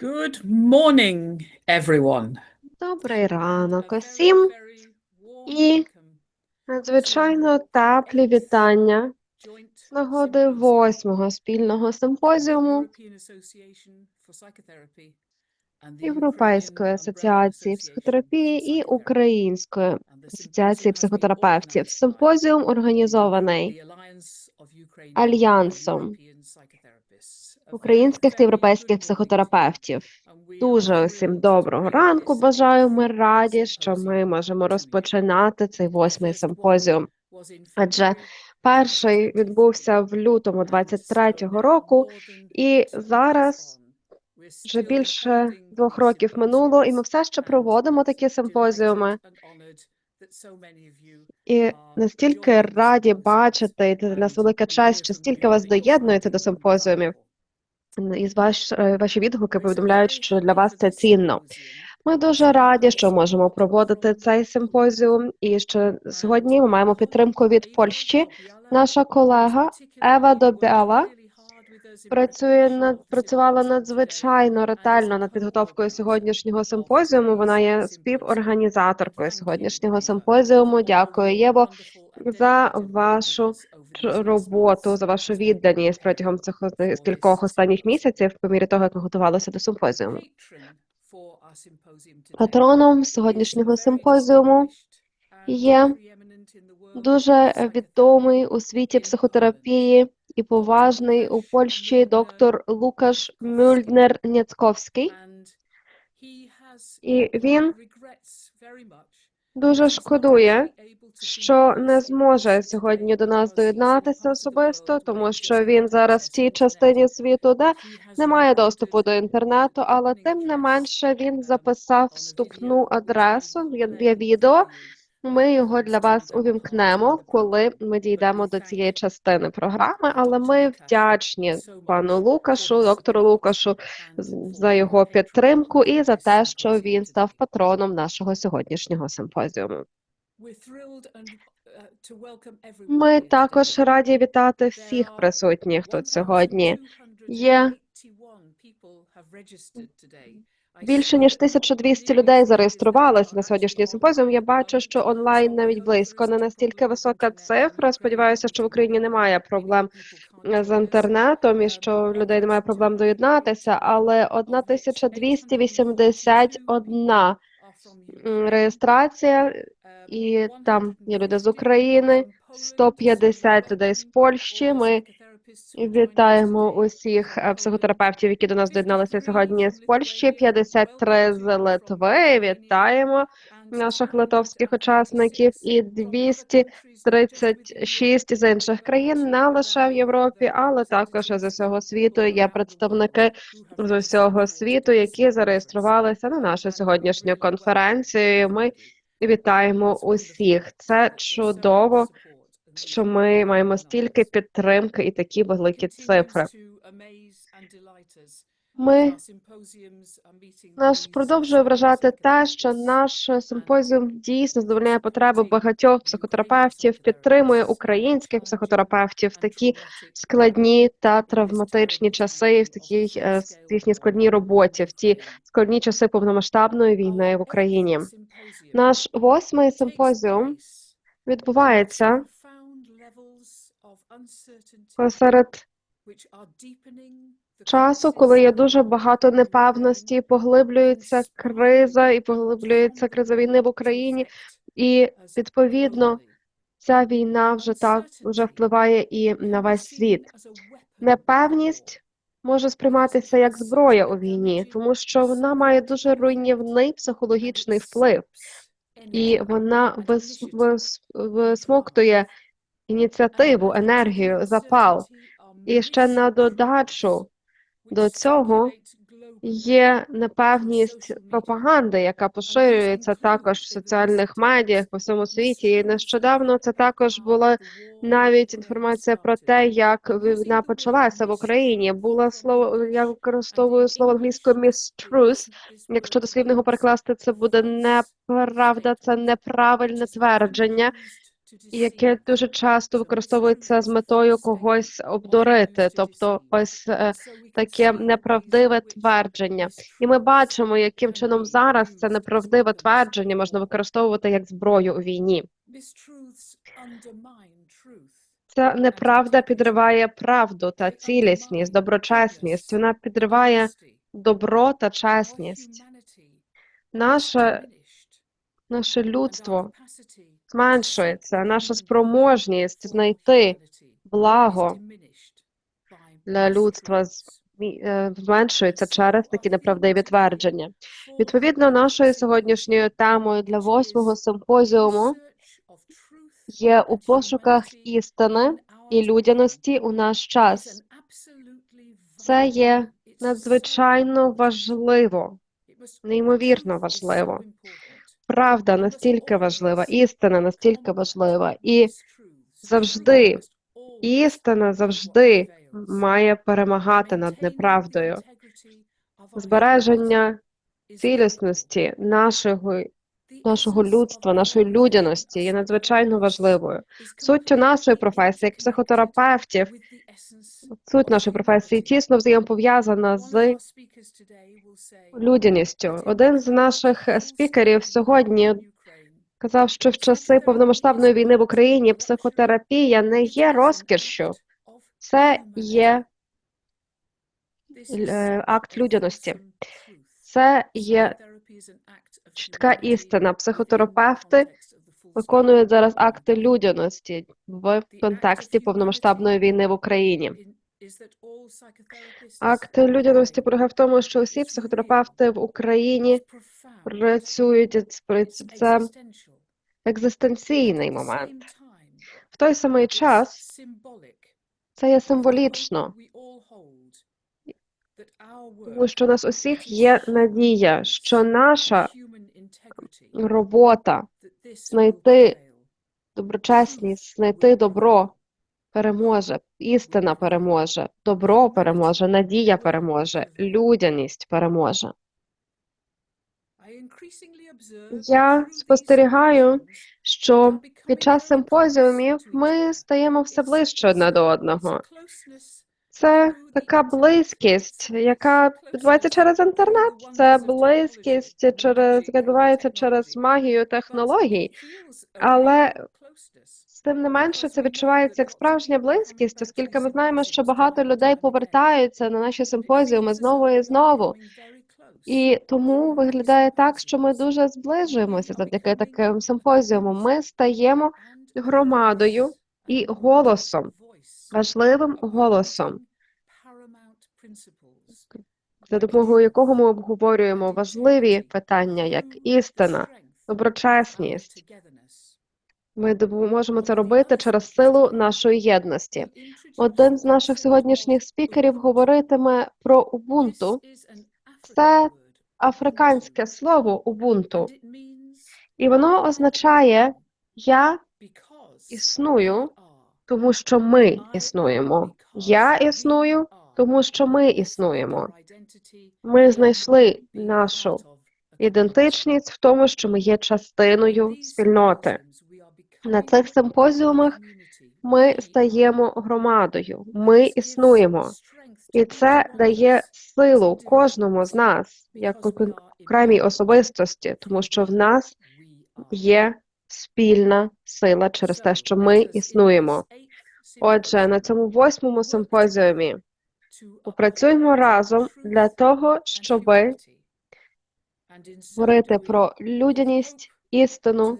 Good morning, everyone. Добрий ранок усім і надзвичайно теплі вітання з нагоди восьмого спільного симпозіуму Європейської асоціації психотерапії і Української асоціації психотерапевтів. Симпозіум організований Альянсом українських та європейських психотерапевтів. Дуже усім доброго ранку. Бажаю. Ми раді, що ми можемо розпочинати цей восьмий симпозіум. Адже перший відбувся в лютому 23-го року, і зараз вже більше двох років минуло, і ми все ще проводимо такі симпозіуми. І настільки раді бачити, і нас велика честь, що стільки вас доєднується до симпозіумів. І з ваш, е, ваші відгуки повідомляють, що для вас це цінно. Ми дуже раді, що можемо проводити цей симпозіум, і що сьогодні ми маємо підтримку від Польщі. Наша колега Ева Добяла працює над працювала надзвичайно ретельно над підготовкою сьогоднішнього симпозіуму. Вона є співорганізаторкою сьогоднішнього симпозіуму. Дякую, Єво, за вашу роботу, за вашу відданість протягом цих кількох останніх місяців, по мірі того, як ми готувалися до симпозіуму. Патроном сьогоднішнього симпозіуму є дуже відомий у світі психотерапії і поважний у Польщі доктор Лукаш Мюльнер Няцковський. І він Дуже шкодує, що не зможе сьогодні до нас доєднатися особисто, тому що він зараз в тій частині світу, де немає доступу до інтернету, але тим не менше він записав вступну адресу. Є, відео. Ми його для вас увімкнемо, коли ми дійдемо до цієї частини програми. Але ми вдячні пану Лукашу, доктору Лукашу, за його підтримку і за те, що він став патроном нашого сьогоднішнього симпозіуму. Ми також раді вітати всіх присутніх тут сьогодні. Є Більше ніж 1200 людей зареєструвалося на сьогоднішній симпозіум. Я бачу, що онлайн навіть близько не настільки висока цифра. Сподіваюся, що в Україні немає проблем з інтернетом і що людей немає проблем доєднатися, але 1281 м, реєстрація, і там є люди з України, 150 людей з Польщі. Ми Вітаємо усіх психотерапевтів, які до нас доєдналися сьогодні з Польщі. 53 з Литви. Вітаємо наших литовських учасників і 236 з інших країн, не лише в Європі, але також з усього світу. Є представники з усього світу, які зареєструвалися на нашу сьогоднішню конференцію. Ми вітаємо усіх. Це чудово що ми маємо стільки підтримки і такі великі цифри. Ми нас продовжує вражати те, що наш симпозіум дійсно задовольняє потреби багатьох психотерапевтів, підтримує українських психотерапевтів в такі складні та травматичні часи, в такій е, с- їхній складній роботі, в ті складні часи повномасштабної війни в Україні. Наш восьмий симпозіум відбувається посеред часу, коли є дуже багато непевності, поглиблюється криза і поглиблюється криза війни в Україні, і відповідно ця війна вже так вже впливає і на весь світ. Непевність може сприйматися як зброя у війні, тому що вона має дуже руйнівний психологічний вплив, і вона вис, вис, висмоктує ініціативу, енергію, запал. І ще на додачу до цього є непевність пропаганди, яка поширюється також в соціальних медіях по всьому світі. І нещодавно це також була навіть інформація про те, як війна почалася в Україні. Було слово, я використовую слово англійською mistruth. Якщо дослівно його перекласти, це буде неправда, це неправильне твердження. Яке дуже часто використовується з метою когось обдурити, тобто ось е, таке неправдиве твердження. І ми бачимо, яким чином зараз це неправдиве твердження можна використовувати як зброю у війні. Ця неправда підриває правду та цілісність, доброчесність. Вона підриває добро та чесність. Наше, наше людство зменшується, наша спроможність знайти благо для людства е, зменшується через такі неправдиві твердження. Відповідно, нашою сьогоднішньою темою для восьмого симпозіуму є у пошуках істини і людяності у наш час. Це є надзвичайно важливо, неймовірно важливо. Правда настільки важлива, істина настільки важлива, і завжди істина завжди має перемагати над неправдою. Збереження цілісності нашого, нашого людства, нашої людяності є надзвичайно важливою. Суттю нашої професії, як психотерапевтів, суть нашої професії тісно взаємопов'язана з людяністю. Один з наших спікерів сьогодні казав, що в часи повномасштабної війни в Україні психотерапія не є розкішшю, це є е, акт людяності. Це є чітка істина. Психотерапевти виконують зараз акти людяності в контексті повномасштабної війни в Україні. Акт людяності полягає в тому, що усі психотерапевти в Україні працюють це екзистенційний момент. В той самий час це є символічно, тому що у нас усіх є надія, що наша робота знайти доброчесність, знайти добро переможе, істина переможе, добро переможе, надія переможе, людяність переможе. Я спостерігаю, Що під час симпозіумів ми стаємо все ближче одне до одного. Це така близькість, яка відбувається через інтернет. Це близькість через відбувається через магію технологій. Але тим не менше це відчувається як справжня близькість, оскільки ми знаємо, що багато людей повертаються на наші симпозіуми знову і знову. І тому виглядає так, що ми дуже зближуємося завдяки таким симпозіумам. Ми стаємо громадою і голосом, важливим голосом, за допомогою якого ми обговорюємо важливі питання, як істина, доброчесність. Ми можемо це робити через силу нашої єдності. Один з наших сьогоднішніх спікерів говоритиме про Убунту, Це африканське слово Убунту, і воно означає я існую, тому що ми існуємо. Я існую, тому що ми існуємо. Ми знайшли нашу ідентичність в тому, що ми є частиною спільноти. На цих симпозіумах ми стаємо громадою, ми існуємо, і це дає силу кожному з нас, як ок- окремій особистості, тому що в нас є спільна сила через те, що ми існуємо. Отже, на цьому восьмому симпозіумі попрацюємо разом для того, щоб говорити про людяність, істину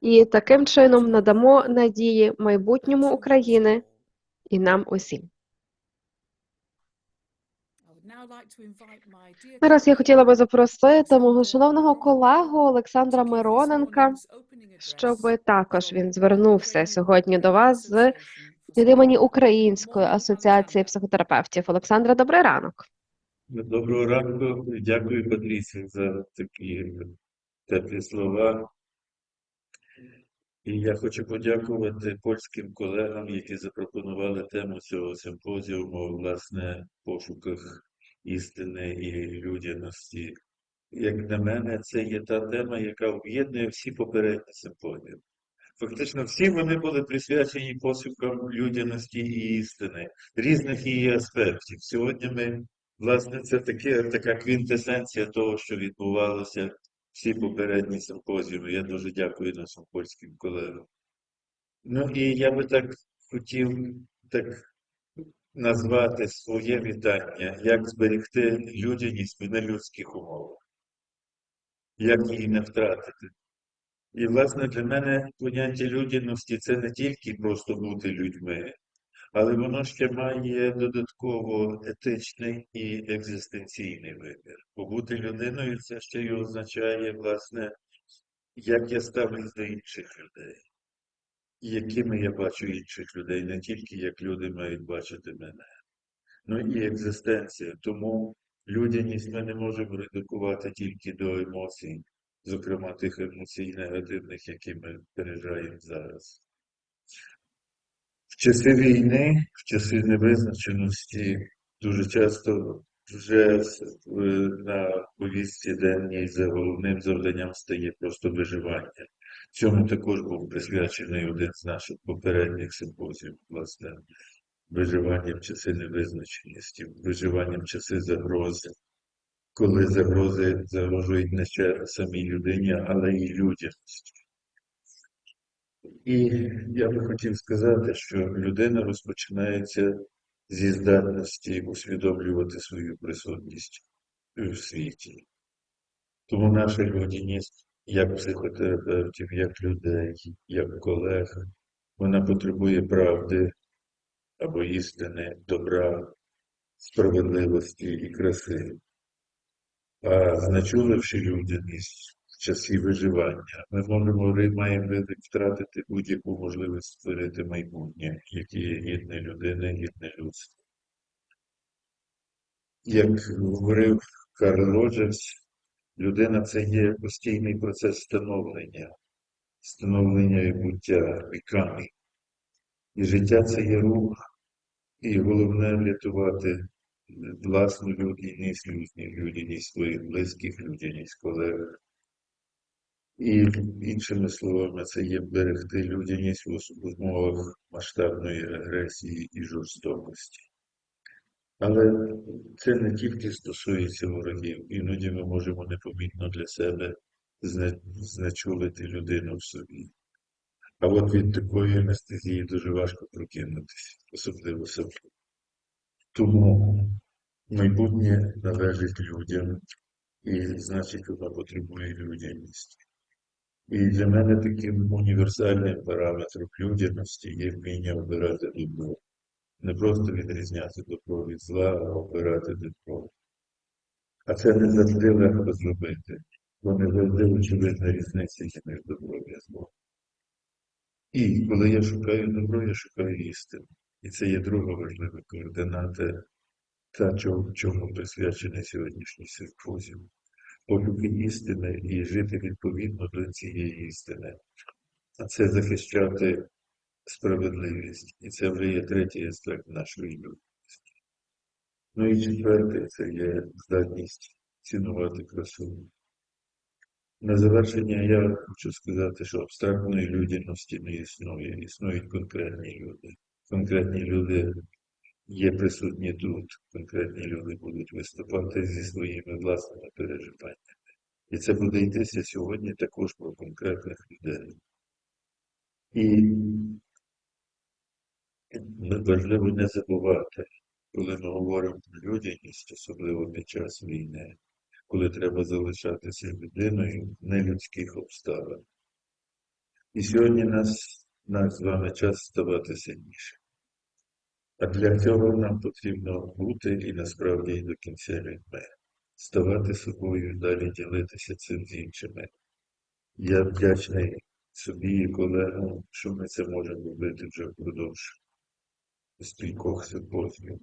і таким чином надамо надії майбутньому України і нам усім. Зараз я хотіла би запросити мого шановного колегу Олександра Мироненка, щоб також він звернувся сьогодні до вас з від імені Української асоціації психотерапевтів. Олександра, добрий ранок. Доброго ранку, дякую, Патрісі, за такі теплі слова. І я хочу подякувати польським колегам, які запропонували тему цього симпозіуму, власне, пошуках істини і людяності. Як на мене, це є та тема, яка об'єднує всі попередні симпозіуми. Фактично, всі вони були присвячені пошукам людяності і істини, різних її аспектів. Сьогодні ми, власне, це таке, така квінтесенція того, що відбувалося всі попередні симпозіуми. Я дуже дякую нашим польським колегам. Ну і я би так хотів так назвати своє вітання, як зберегти людяність в нелюдських умовах, як її не втратити. І, власне, для мене поняття людяності це не тільки просто бути людьми, але воно ще має додатково етичний і екзистенційний вимір. Бо бути людиною це ще й означає, власне, як я ставлюсь до інших людей, якими я бачу інших людей, не тільки як люди мають бачити мене. Ну і екзистенція. Тому людяність ми не можемо редукувати тільки до емоцій, зокрема тих емоцій негативних, які ми переживаємо зараз. В часи війни, в часи невизначеності, дуже часто вже на повістці денній за головним завданням стає просто виживання. Цьому також був присвячений один з наших попередніх симпозіїв, власне, виживання в часи невизначеності, виживання часи загрози, коли загрози загрожують не ще самій людині, але й людяності. І я би хотів сказати, що людина розпочинається зі здатності усвідомлювати свою присутність в світі. Тому наша людяність, як психотерапевтів, як людей, як колег, вона потребує правди або істини, добра, справедливості і краси. А значуливши людяність в часі виживання, ми можемо маємо втратити будь-яку можливість створити майбутнє, яке є гідне людини, гідне людство. Як говорив Карл Роджерс, людина це є постійний процес становлення, становлення і буття, becoming. І життя це є рух, і головне врятувати власну людяність, людяність, людяність своїх близьких, людяність колег. І іншими словами, це є берегти людяність в умовах масштабної агресії і жорстокості. Але це не тільки стосується ворогів. Іноді ми можемо непомітно для себе знечулити людину в собі. А от від такої анестезії дуже важко прокинутися, особливо собі. Тому майбутнє належить людям, і значить, воно потребує людяності. І для мене таким універсальним параметром людяності є вміння обирати добро. Не просто відрізняти добро від зла, а обирати добро. А це не завжди легко зробити, бо не завжди очевидна різниця між добром і злом. І коли я шукаю добро, я шукаю істину. І це є друга важлива координата, та чому, присвячений сьогоднішній симпозіум. Пошуки істини і жити відповідно до цієї істини. А це захищати справедливість. І це вже є третій аспект нашої людяності. Ну і четвертий це є здатність цінувати красу. На завершення я хочу сказати, що абстрактної людяності не існує. Існують конкретні люди. Конкретні люди є присутні тут. Конкретні люди будуть виступати зі своїми власними переживаннями. І це буде йтися сьогодні також про конкретних людей. І важливо не забувати, коли ми говоримо про людяність, особливо під час війни, коли треба залишатися людиною в нелюдських обставин. І сьогодні нас, нас з вами час ставати сильніше. А для цього нам потрібно бути і насправді до кінця людьми, ставати собою, і далі ділитися цим з іншими. Я вдячний собі і колегам, що ми це можемо робити вже впродовж стількох симпозіїв.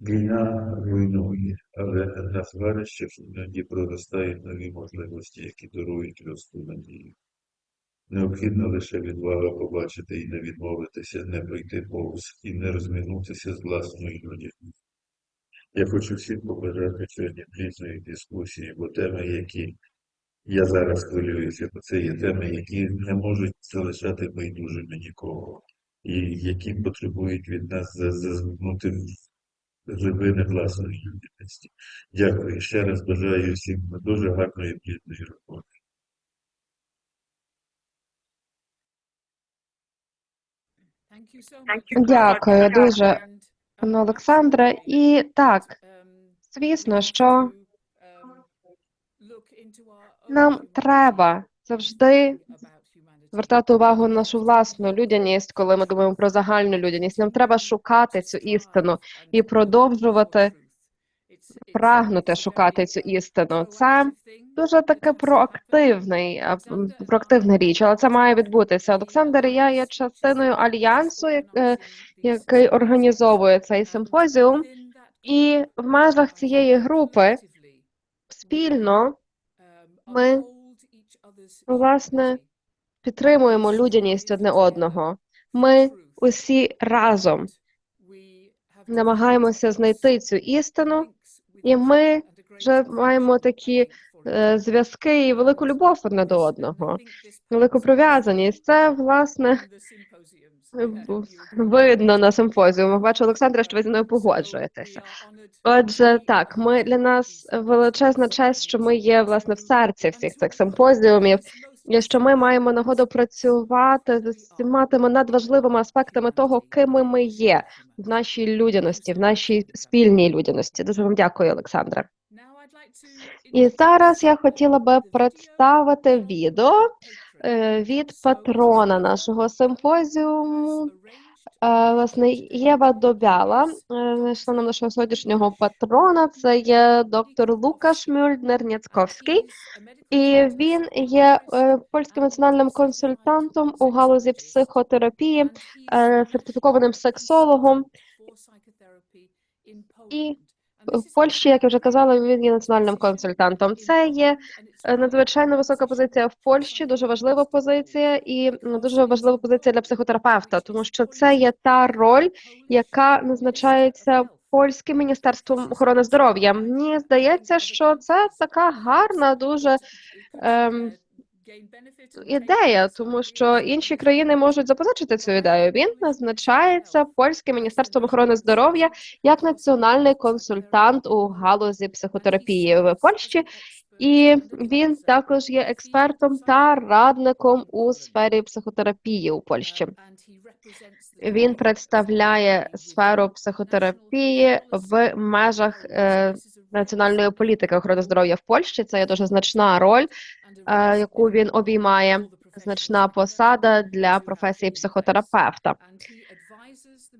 Війна руйнує, але на зварищах іноді проростають нові можливості, які дарують людству надію. Необхідно лише відвага побачити і не відмовитися, не пройти повз і не розминутися з власною людяністю. Я хочу всім побажати сьогодні плідної дискусії, бо теми, які Я зараз хвилююся, бо це є теми, які не можуть залишати байдужими нікого, і які потребують від нас за- зазирнути в глибини власної людяності. Дякую. Ще раз бажаю всім дуже гарної плідної роботи. Дякую дуже, Пане Олександре. І так, звісно, що нам треба завжди звертати увагу на нашу власну людяність, коли ми думаємо про загальну людяність. Нам треба шукати цю істину і продовжувати прагнути шукати цю істину. Це дуже таке проактивний, проактивна річ, але це має відбутися. Олександр я є частиною альянсу, е, який організовує цей симпозіум, і в межах цієї групи спільно ми, власне, підтримуємо людяність одне одного. Ми усі разом намагаємося знайти цю істину, і ми вже маємо такі е, зв'язки і велику любов одне до одного, велику прив'язаність. Це власне видно на симпозіумах. Бачу, Олександра, що ви зі мною погоджуєтеся. Отже, так, ми для нас величезна честь, що ми є власне в серці всіх цих симпозіумів, що ми маємо нагоду працювати з всіма тими надважливими аспектами того, ким ми є в нашій людяності, в нашій спільній людяності. Дуже вам дякую, Олександре. І зараз я хотіла би представити відео е, від патрона нашого симпозіуму. Е, Власне, Єва Добяла, е, членом нашого сьогоднішнього патрона, це є доктор Лукаш Мюльднер Няцковський, і він є е, польським національним консультантом у галузі психотерапії, е, сертифікованим сексологом. І в Польщі, як я вже казала, він є національним консультантом. Це є е, надзвичайно висока позиція в Польщі, дуже важлива позиція і дуже важлива позиція для психотерапевта, тому що це є та роль, яка назначається польським міністерством охорони здоров'я. Мені здається, що це така гарна, дуже ем, ідея, тому що інші країни можуть запозичити цю ідею. Він назначається польським міністерством охорони здоров'я як національний консультант у галузі психотерапії в Польщі, і він також є експертом та радником у сфері психотерапії у Польщі. Він представляє сферу психотерапії в межах національної політики охорони здоров'я в Польщі. Це є дуже значна роль, е, яку він обіймає, значна посада для професії психотерапевта.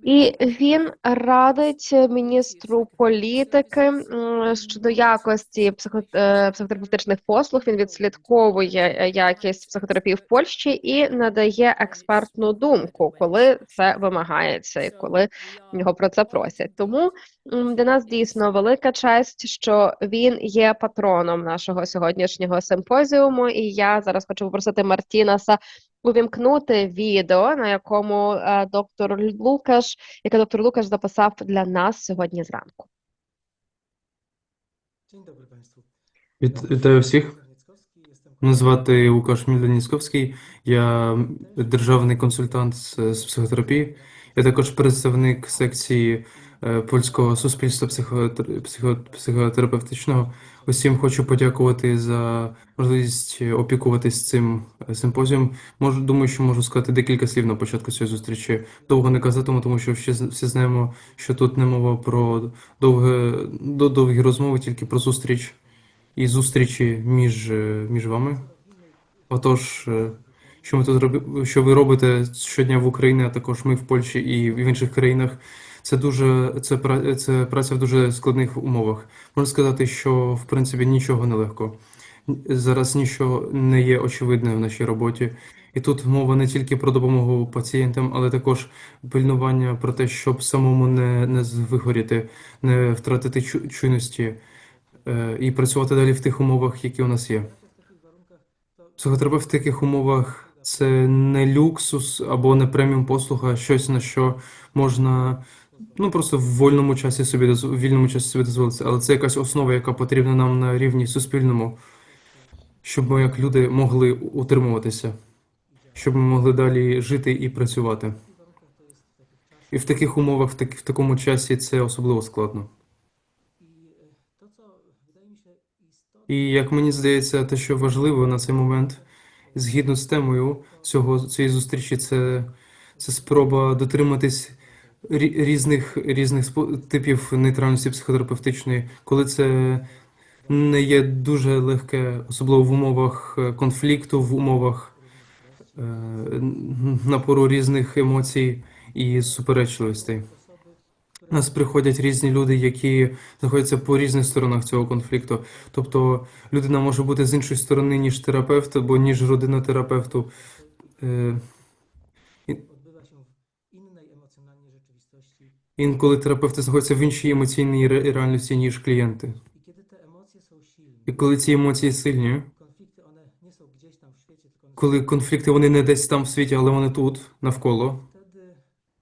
І він радить міністру політики щодо якості е, психотерапевтичних послуг. Він відслідковує е, якість психотерапії в Польщі і надає експертну думку, коли це вимагається, і коли його про це просять. Тому для нас дійсно велика честь, що він є патроном нашого сьогоднішнього симпозіуму. І я зараз хочу попросити Мартінаса увімкнути відео, на якому е, доктор Лукаш, яке доктор Лукаш записав для нас сьогодні зранку. Вітаю всіх. Мене звати Лукаш Мільданіцьковський. Я державний консультант з, психотерапії. Я також представник секції польського суспільства психотер- психо- психотерапевтичного. Усім хочу подякувати за можливість опікуватись цим е, симпозієм. Можу, думаю, що можу сказати декілька слів на початку цієї зустрічі. Довго не казатиму, тому що всі, знаємо, що тут не мова про довге, до- довгі розмови, тільки про зустріч і зустрічі між, е, між вами. Отож, е, що ми тут що ви робите щодня в Україні, а також ми в Польщі і в інших країнах, це дуже це, це праця в дуже складних умовах. Можна сказати, що в принципі нічого не легко. Зараз нічого не є очевидним в нашій роботі. І тут мова не тільки про допомогу пацієнтам, але також пильнування про те, щоб самому не, не вигоріти, не втратити чуйності е, і працювати далі в тих умовах, які у нас є. Психотерапевт в таких умовах це не люксус або не преміум послуга, щось на що можна ну просто в вольному часі собі доз- в вільному часі собі дозволити, але це якась основа, яка потрібна нам на рівні суспільному, щоб ми як люди могли утримуватися, щоб ми могли далі жити і працювати. І в таких умовах, в, так, в такому часі це особливо складно. І як мені здається, те, що важливо на цей момент, згідно з темою цього, цієї зустрічі, це, це спроба дотриматись різних, різних типів нейтральності психотерапевтичної, коли це не є дуже легке, особливо в умовах е, конфлікту, в умовах е, напору різних емоцій і суперечливостей. У нас приходять різні люди, які знаходяться по різних сторонах цього конфлікту. Тобто людина може бути з іншої сторони, ніж терапевт, або ніж родина терапевту. Е, Інколи терапевти знаходяться в іншій емоційній ре- реальності, ніж клієнти. І коли ці емоції сильні, коли конфлікти вони не десь там в світі, але вони тут, навколо,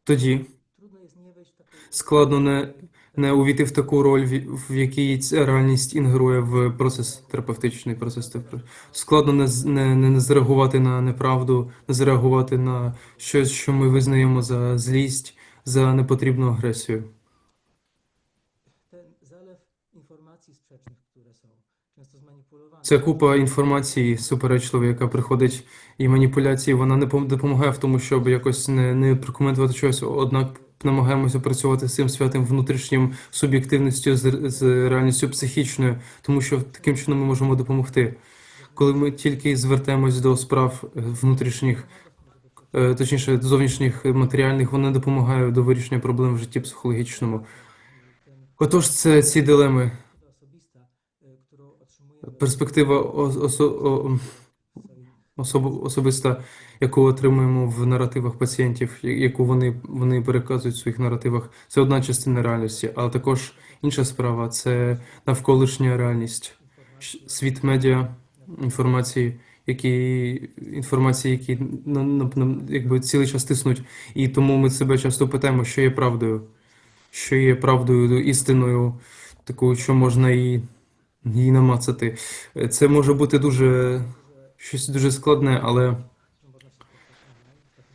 тоді складно не, не увійти в таку роль, в, якій ця реальність інгрує в процес терапевтичний процес. терапе- Складно не, не, не зреагувати на неправду, не зреагувати на щось, що ми визнаємо за злість, за непотрібну агресію. Ця купа інформації суперечливої, яка приходить, і маніпуляції, вона не допомагає в тому, щоб якось не, не прокоментувати щось, однак намагаємося працювати з цим святим внутрішнім суб'єктивністю, з, з реальністю психічною, тому що таким чином ми можемо допомогти. Коли ми тільки звертаємось до справ внутрішніх, точніше, зовнішніх е, матеріальних, вони допомагають до вирішення проблем в житті психологічному. Отож, це ці дилеми. Перспектива осо- особ- особиста, яку отримуємо в наративах пацієнтів, яку вони, вони переказують в своїх наративах, це одна частина реальності, але також інша справа це навколишня реальність, світ медіа, інформації, які інформації, які на, на, на, якби цілий час тиснуть, і тому ми себе часто питаємо, що є правдою, що є правдою, істиною, такою, що можна і її намацати. Е, Це може бути дуже щось дуже складне, але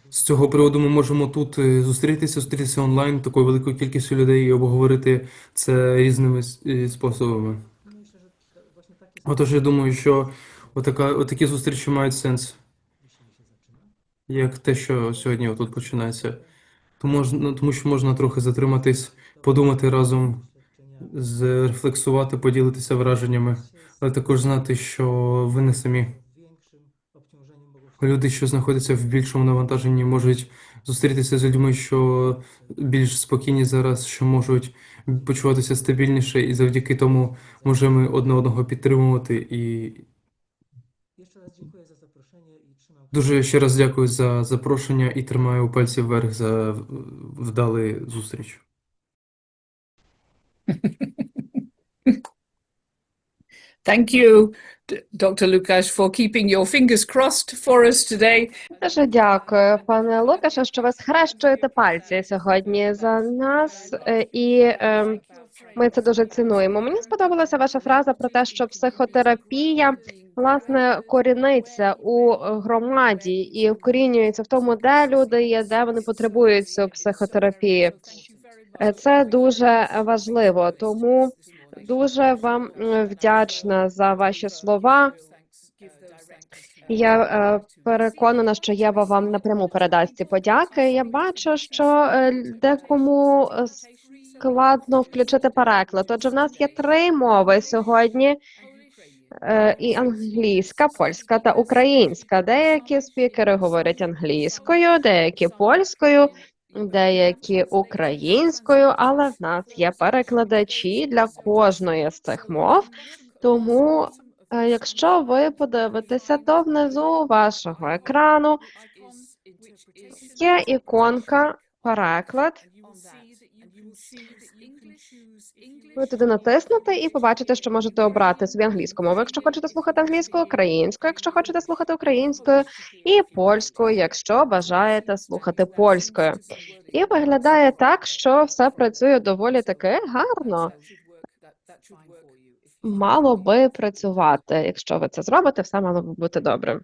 з цього приводу ми можемо тут е, зустрітися, зустрітися онлайн такою великою кількістю людей і обговорити це різними е, способами. Właśnie takie Отож, я думаю, що отака, отакі зустрічі мають сенс, як те, що сьогодні тут починається. Тому, можна- тому що можна трохи затриматись, подумати разом, зрефлексувати, поділитися враженнями, але також знати, що ви не самі. Люди, що знаходяться в більшому навантаженні, можуть зустрітися з людьми, що більш спокійні зараз, що можуть почуватися стабільніше, і завдяки тому можемо одне одного підтримувати. І дуже ще раз дякую за запрошення і тримаю пальці вверх за вдалий зустріч. Thank you, Dr. Lukasz, for keeping your fingers crossed for us today. Дуже дякую, пане Лукаше, що ви схрещуєте пальці сьогодні за нас, е, і е, ми це дуже цінуємо. Мені сподобалася ваша фраза про те, що психотерапія власне коріниться у громаді і вкорінюється в тому, де люди є, де вони потребують цю психотерапії. Е, Це дуже важливо, тому дуже вам вдячна за ваші слова. Я е, переконана, що Єва вам напряму передасть ці подяки. Я бачу, що е, декому складно включити переклад. Отже, в нас є три мови сьогодні: і англійська, польська та українська. Деякі спікери говорять англійською, деякі польською, деякі українською, але в нас є перекладачі для кожної з цих мов. Тому Е, Якщо ви подивитеся, то внизу вашого екрану є іконка переклад. Ви туди натиснете і побачите, що можете обрати собі англійську мову, якщо хочете слухати англійську, українську, якщо хочете слухати українською, і польською, якщо бажаєте слухати польською. І виглядає так, що все працює доволі таки гарно. мало би працювати. Якщо ви це зробите, все мало би бути добре.